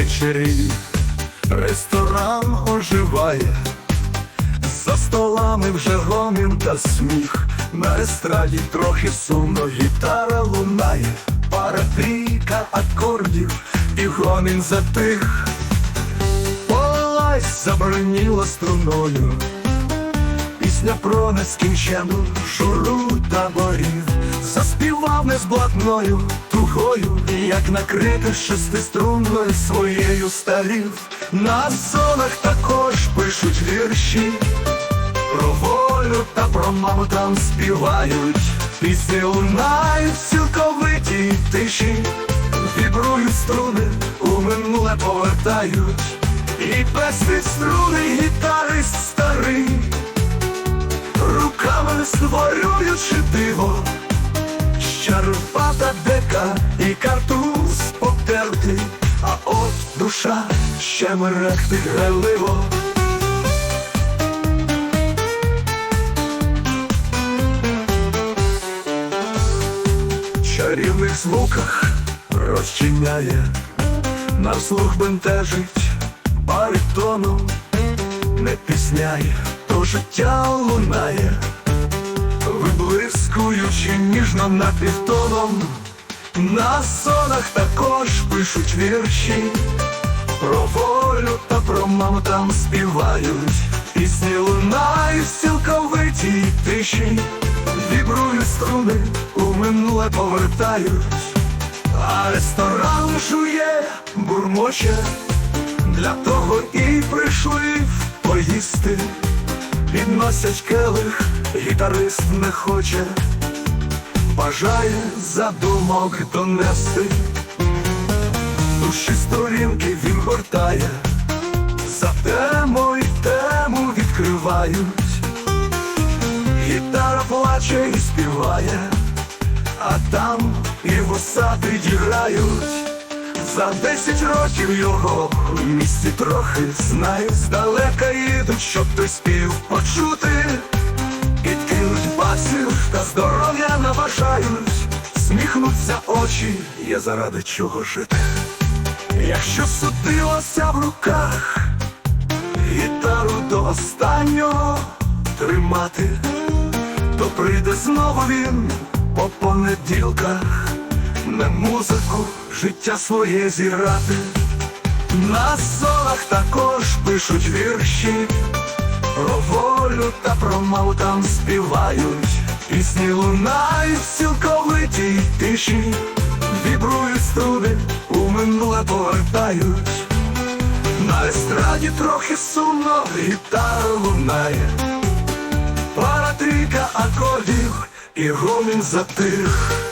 вечері, ресторан оживає, за столами вже гомін та сміх, на естраді трохи сумно гітара лунає, пара трійка акордів і гомін затих. Полась заброніла струною, пісня про нескінчену журу таборів, заспівав не з блатною тугою, як накрити шестиструнною своєю старів. На зонах також пишуть вірші, про волю та про маму там співають, пісні лунають в тиші, вібрують струни, у минуле повертають, і пестить струни гітарист старий, руками створюючи диво, ще мерехтить грайливо. чарівних звуках розчиняє, на слух бентежить баритоном, не пісняє, то життя лунає, виблискуючи ніжно над півтоном, на сонах також пишуть вірші, про та там співають, пісні лунають в цілковитій тиші, вібрують струни, у минуле повертають, а ресторан жує, бурмоче, для того і прийшли поїсти, підносять келих, гітарист не хоче, бажає задумок донести, душі сторінки він гортає, за тему й тему відкривають. Гітара плаче і співає, а там і вуса підіграють. За десять років його в місті трохи знають, здалека їдуть, щоб той спів почути. Підкинуть басів та здоров'я наважають, сміхнуться очі, є заради чого жити. Якщо судилося в руках, гітару до останнього тримати, то прийде знову він по понеділках, не музику, життя своє зіграти. На зонах також пишуть вірші, про волю та про маму там співають, пісні лунають в цілковитій тиші, вібрують струни, у минуле повертають. Естраді трохи сумно гітара лунає, пара трійка акордів і гомін затих.